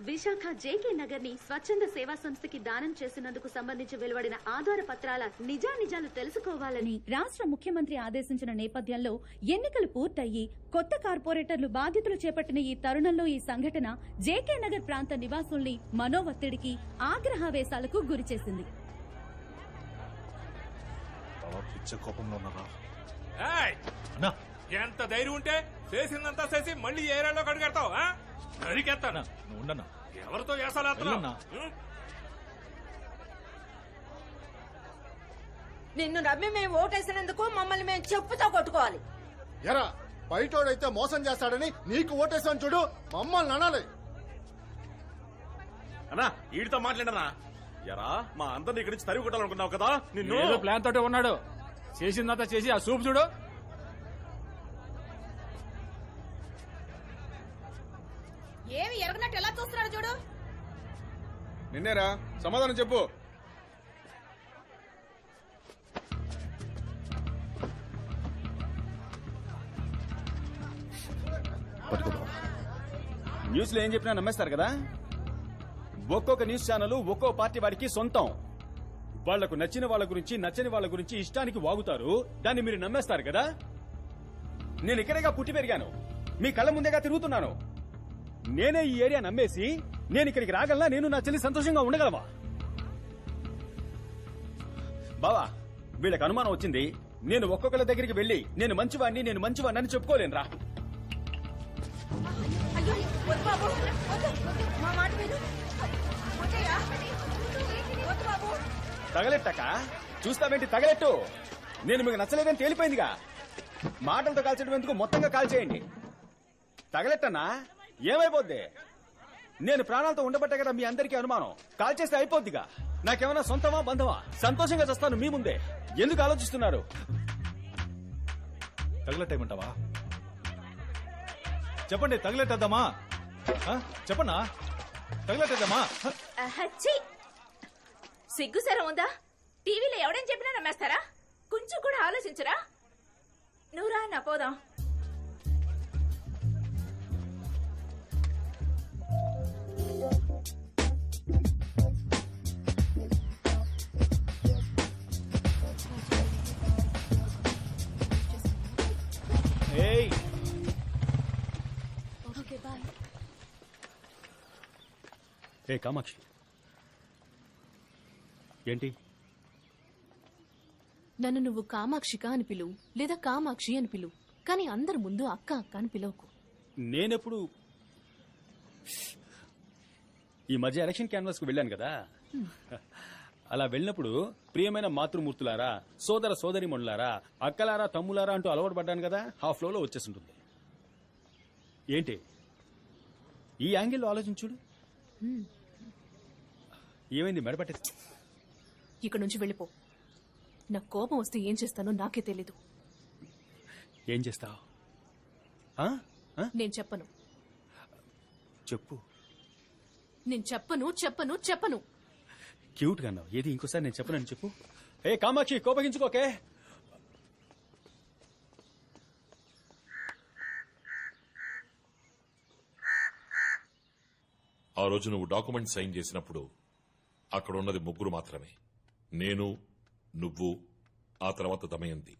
Visakha JK నగర్ని స్వచ్ఛంద సేవా సంస్థకి దానం చేసినందుకు సంబంధించి వెలువడిన ఆధార పత్రాల నిజానిజాలు తెలుసుకోవాలని రాష్ట్ర ముఖ్యమంత్రి ఆదేశించిన నేపథ్యంలో ఎన్నికలు పూర్తయి కొత్త కార్పొరేటర్లు బాధ్యతలు చేపట్టిన ఈ తరుణంలో ఈ సంఘటన జేకే నగర్ ప్రాంత నివాసుల్ని మనోవత్తిడికి ఆగ్రహావేశాలకు గురిచేసింది ఎంత ధైర్యం ఉంటే చేసిందంతా చేసి మళ్ళీ ఏరియాలో కడిగెడతావు నరికెత్తాను నువ్వు ఉండన్నా! ఎవరితో చేసాలు వెళ్ళన్నా. నిన్ను నమ్మి మేము ఓటేసినందుకు మమ్మల్ని మేము చెప్పుతో కొట్టుకోవాలి. ఎరా బయటోడైతే మోసం చేస్తాడని నీకు ఓటేసాను చూడు మమ్మల్ని అనాలి. అన్నా వీడితో మాట్లాడనా? ఎరా మా అందరిని ఇక్కడి నుంచి తరిగి కొట్టాలనుకున్నావు కదా నిన్ను. ప్లాన్ తోటి ఉన్నాడు. చేసిందంతా చేసి ఆ సూప్ చూడు. ఏమి ఎరగనట్టు ఎలా చూస్తున్నాడు చూడు? నిన్నేరా? సమాధానం చెప్పు. న్యూస్లో ఏం చెప్పినా నమ్మేస్తారు కదా? ఒక్కొక్క న్యూస్ ఛానల్ ఒక్కో పార్టీ వారికి సొంతం. వాళ్ళకు నచ్చిన వాళ్ళ గురించి నచ్చని వాళ్ళ గురించి ఇష్టానికి వాగుతారు. దాన్ని మీరు నమ్మేస్తారు కదా? నేను ఇక్కడేగా పుట్టి పెరిగాను. మీ కళ్ళ ముందేగా తిరుగుతున్నాను. నేనే ఈ ఏరియా నమ్మేసి నేను ఇక్కడికి రాగలనా? నేను నా చెల్లి సంతోషంగా ఉండగలవా? బావా వీళ్ళకి అనుమానం వచ్చింది. నేను ఒక్కొక్కరి దగ్గరికి వెళ్ళి నేను మంచివాణ్ణి నేను మంచివాణ్ణి అని చెప్పుకోలేనురా తగలెట్టక? చూస్తావేంటి? తగలెట్టు. నేను మీకు నచ్చలేదని తేలిపోయిందిగా. మాటలతో కాల్చడం ఎందుకు మొత్తంగా కాల్చేయండి తగలెట్టనా? ఏమైపోద్ది? నేను ప్రాణాలతో ఉండబట్టే కదా మీ అందరికీ అనుమానం. కాల్చేస్తే అయిపోద్దిగా. నాకేమైనా సొంతమా బంధమా? సంతోషంగా చేస్తాను మీ ముందే. ఎందుకు ఆలోచిస్తున్నారు? తగలట్టేమంటావా చెప్పండి తగలెట్టేద్దామా? చెప్పనా చెప్పన్నా? తగలెట్టేద్దామా? హ? ఉందా? టీవీలో ఎవడని చెప్పినా నమ్మేస్తారా? కొంచెం కూడా ఆలోచించరా? నువ్వురా నా పోదాం. ఏ కామాక్షి. ఏంటి? నన్ను నువ్వు కామాక్షిక అని పిలువు లేదా కామాక్షి అని పిలువు కానీ అందరి ముందు అక్క అక్క అని పిలవకు. నేనెప్పుడు ఈ మధ్య ఎలక్షన్ క్యాన్వాస్కు వెళ్ళాను కదా. అలా వెళ్ళినప్పుడు ప్రియమైన మాతృమూర్తులారా సోదర సోదరి మనులారా అక్కలారా తమ్ములారా అంటూ అలవాటు పడ్డాను కదా ఆ ఫ్లోలో వచ్చేసింటుంది. ఏంటి? ఈ యాంగిల్లో ఆలోచించుడు ఏమైంది? మెడపట్టే ఇక్కడ నుంచి వెళ్ళిపో. నాకు కోపం వస్తే ఏం చేస్తానో నాకే తెలీదు. ఏం చేస్తావు? ఆ? ఆ? నేను చెప్పను. చెప్పు. నేను చెప్పను చెప్పను చెప్పను. క్యూట్గా అన్నావు. ఏది? ఇంకోసారి నేను చెప్పనని చెప్పు. ఏ కామాక్షి కోపగించుకోకే ఆ రోజు నువ్వు డాక్యుమెంట్ సైన్ చేసినప్పుడు అక్కడ ఉన్నది ముగ్గురు మాత్రమే. నేను నువ్వు ఆ తర్వాత దమయంతి.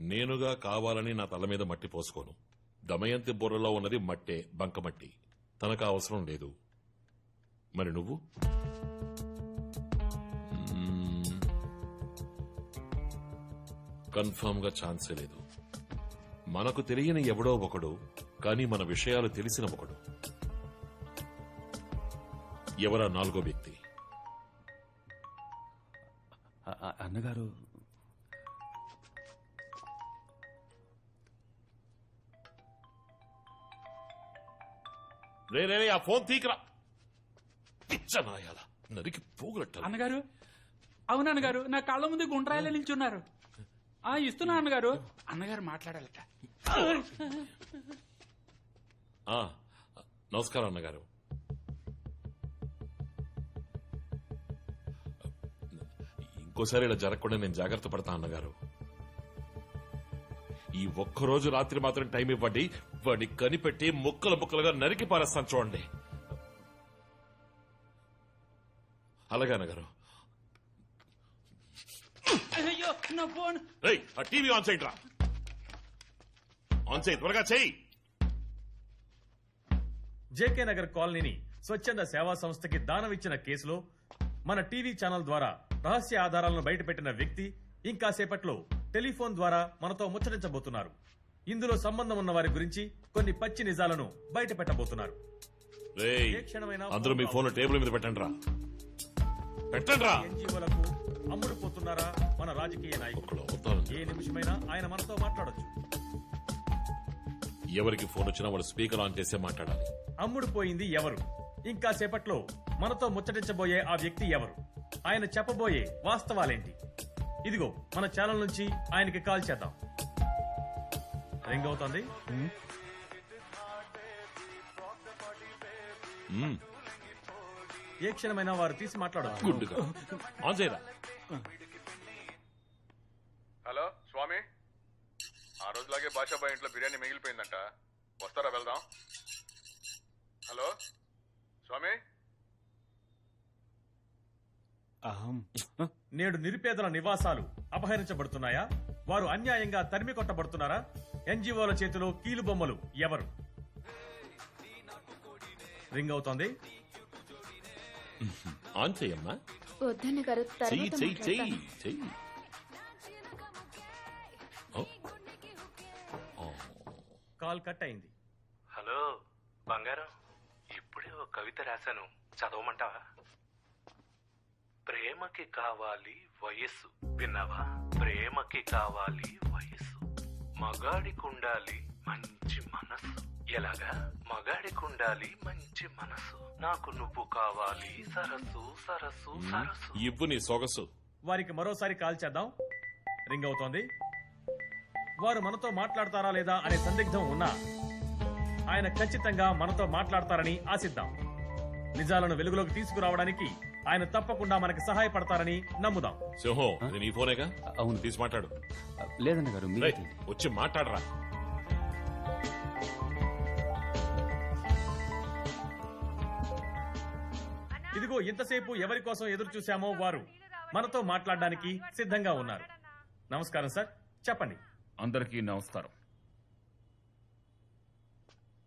నేనుగా కావాలని నా తల మీద మట్టి పోసుకోను. దమయంతి బుర్రలో ఉన్నది మట్టే బంకమట్టి. తనకు అవసరం లేదు. మరి నువ్వు? మ్మ్. కన్ఫర్మ్గా ఛాన్సే లేదు. మనకు తెలియని ఎవడో ఒకడు కానీ మన విషయాలు తెలిసిన ఒకడు. ఎవరా నాలుగో రే రే రే, ఆ ఫోన్ తీకరా. పిచ్చనాయాల నరికి పోగులట్ట అన్నగారు? అవును అన్నగారు నా కళ్ళ ముందు గుండ్రాయిలో నిల్చున్నారు. ఆ ఇస్తున్నా అన్నగారు. అన్నగారు మాట్లాడాలట. ఆ, నమస్కారం అన్నగారు. ఇంకోసారి ఇలా జరగకుండా నేను జాగ్రత్త పడతా అన్నగారు. ఈ ఒక్కరోజు రాత్రి మాత్రం టైం ఇవ్వండి. వాడిని కనిపెట్టి ముక్కలు ముక్కలుగా నరికి పారేస్తాను చూడండి. అలాగనగారు అయ్యో ఆ టీవీ ఆన్ చేయండి రా ఆన్ చేయి త్వరగా చేయి. జేకే నగర్ కాలనీని స్వచ్ఛంద సేవా సంస్థకి దానం ఇచ్చిన కేసులో మన టీవీ ఛానల్ ద్వారా రహస్య ఆధారాలను బయటపెట్టిన వ్యక్తి ఇంకాసేపట్లో టెలిఫోన్ ద్వారా మనతో ముచ్చరించబోతున్నారు ఇందులో సంబంధం ఉన్న వారి గురించి కొన్ని పచ్చి నిజాలను బయట పెట్టబోతున్నారు. ఏ క్షణమైనా అందరూ మీ ఫోన్ టేబుల్ మీద పెట్టండి రా పెట్టండి రా ఎన్జీఓలకు అమ్ముడుపోతున్నారా మన రాజకీయ నాయకులు. ఏ నిమిషమైనా ఆయన మనతో మాట్లాడొచ్చు. ఎవరికి ఫోన్ వచ్చినా వాళ్ళు స్పీకర్ ఆన్ చేసే మాట్లాడాలి. అమ్ముడుపోయింది ఎవరు? ఇంకా సేపట్లో మనతో ముచ్చటించబోయే ఆ వ్యక్తి ఎవరు? ఆయన చెప్పబోయే వాస్తవాలేంటి? ఇదిగో మన ఛానల్ నుంచి ఆయనకి కాల్ చేద్దాం. రింగ్ అవుతోంది. ఏ క్షణమైనా వారు తీసి మాట్లాడచ్చు. గుడ్డుగా. ఆన్ చేయరా హలో స్వామి. ఆ రోజులాగే బాషాబాయ్ ఇంట్లో బిర్యానీ మిగిలిపోయిందంట. వస్తారా వెళ్దాం? హలో స్వామి. అహం. నేడు నిరుపేదల నివాసాలు అపహరించబడుతున్నాయా? వారు అన్యాయంగా తరిమి కొట్టబడుతున్నారా ఎన్జిఓల చేతిలో కీలు బొమ్మలు ఎవరు? రింగ్ అవుతోంది. ఆన్ చెయ్యమ్మా. వద్దన్న గారు చెయ్యి తర్వాత చెయ్యి చెయ్యి మాట్లాడతాను. చెయ్యి ఓ. ఓ. కాల్ కట్ అయింది. హలో బంగారం. ఇప్పుడే ఒక కవిత రాశాను. చదవమంటావా? ప్రేమకి కావాలి వయస్సు. విన్నావా? ప్రేమకి కావాలి మగాడికి ఉండాలి మంచి మనసు. ఎలాగా? మగాడికి ఉండాలి మంచి మనసు. నాకు నువ్వు కావాలి సరస్సు సరస్సు సరస్సు ఇవ్వు నీ సొగసు. వారికి మరోసారి కాల్ చేద్దాం. రింగ్ అవుతోంది. వారు మనతో మాట్లాడతారా లేదా అనే సందిగ్ధం ఉన్నా ఆయన ఖచ్చితంగా మనతో మాట్లాడతారని ఆశిద్దాం. నిజాలను వెలుగులోకి తీసుకురావడానికి ఆయన తప్పకుండా మనకి సహాయపడతారని నమ్ముదాం. సింహం ఇది నీ ఫోనేగా? అవును. తీసి మాట్లాడు. లేదన్న గారు మీరే రేయ్, వచ్చి మాట్లాడరా. ఇదిగో ఇంతసేపు ఎవరి కోసం ఎదురు చూశామో వారు మనతో మాట్లాడడానికి సిద్ధంగా ఉన్నారు. నమస్కారం సార్ చెప్పండి. అందరికీ నమస్కారం.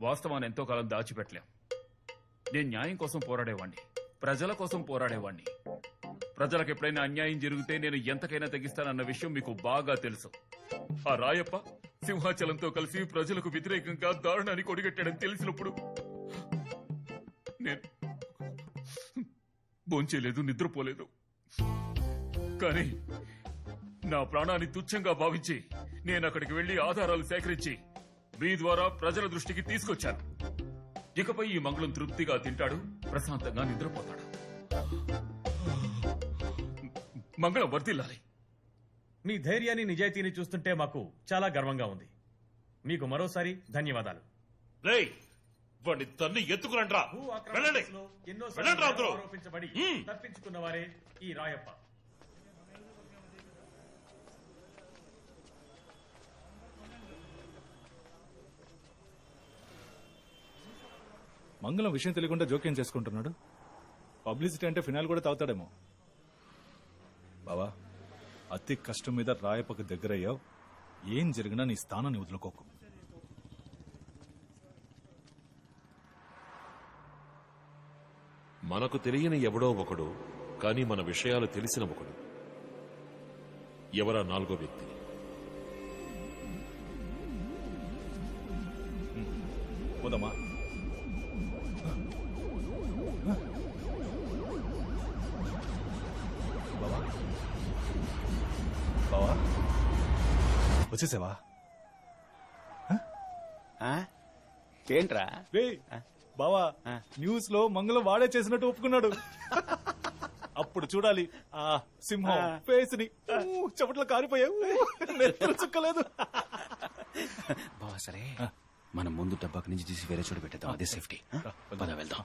వాస్తవాన్ని ఎంతో కాలం దాచిపెట్టలేం. నేను న్యాయం కోసం పోరాడేవాణ్ణి. ప్రజల కోసం పోరాడేవాణ్ణి. ప్రజలకు ఎప్పుడైనా అన్యాయం జరిగితే నేను ఎంతకైనా తెగిస్తానన్న విషయం మీకు బాగా తెలుసు. ఆ రాయప్ప సింహాచలంతో కలిసి ప్రజలకు వ్యతిరేకంగా దారుణాన్ని కొడిగట్టాడని తెలిసినప్పుడు నేను భోంచేయలేదు నిద్రపోలేదు. కానీ నా ప్రాణాన్ని తుచ్చంగా భావించి నేను అక్కడికి వెళ్ళి ఆధారాలు సేకరించి మీ ద్వారా ప్రజల దృష్టికి తీసుకొచ్చాను. ఇకపై ఈ మంగళం తృప్తిగా తింటాడు ప్రశాంతంగా నిద్రపోతాడు. మంగళం వర్తిల్లాలి మీ ధైర్యాన్ని నిజాయితీని చూస్తుంటే మాకు చాలా గర్వంగా ఉంది. మీకు మరోసారి ధన్యవాదాలు. తన్ని కేసులో ఎన్నో. ఆరోపించబడి తప్పించుకున్న వారే ఈ రాయప్ప. మంగళం విషయం తెలియకుండా జోక్యం చేసుకుంటున్నాడు? పబ్లిసిటీ అంటే ఫినాల్ కూడా తాగుతాడేమో. బావా అతి కష్టం మీద రాయపకు దగ్గరయ్యావు. ఏం జరిగినా నీ స్థానాన్ని వదులుకోకు. మనకు తెలియని ఎవడో ఒకడు కానీ మన విషయాలు తెలిసిన ఒకడు. ఎవరా నాలుగో వ్యక్తి? పోదామా వచ్చేసావా? ఏంట్రా? రే బావా న్యూస్లో మంగళం వాడే చేసినట్టు ఒప్పుకున్నాడు. అప్పుడు చూడాలి ఆ సింహం ఫేస్ని ఊ, చెమటలు కారిపోయావు నెత్తురు చుక్కలేదు. బావా సరే. మనం ముందు డబ్బాకి నుంచి తీసి వేరే చోట పెట్టేద్దాం. అదే సేఫ్టీ. పద వెళ్దాం.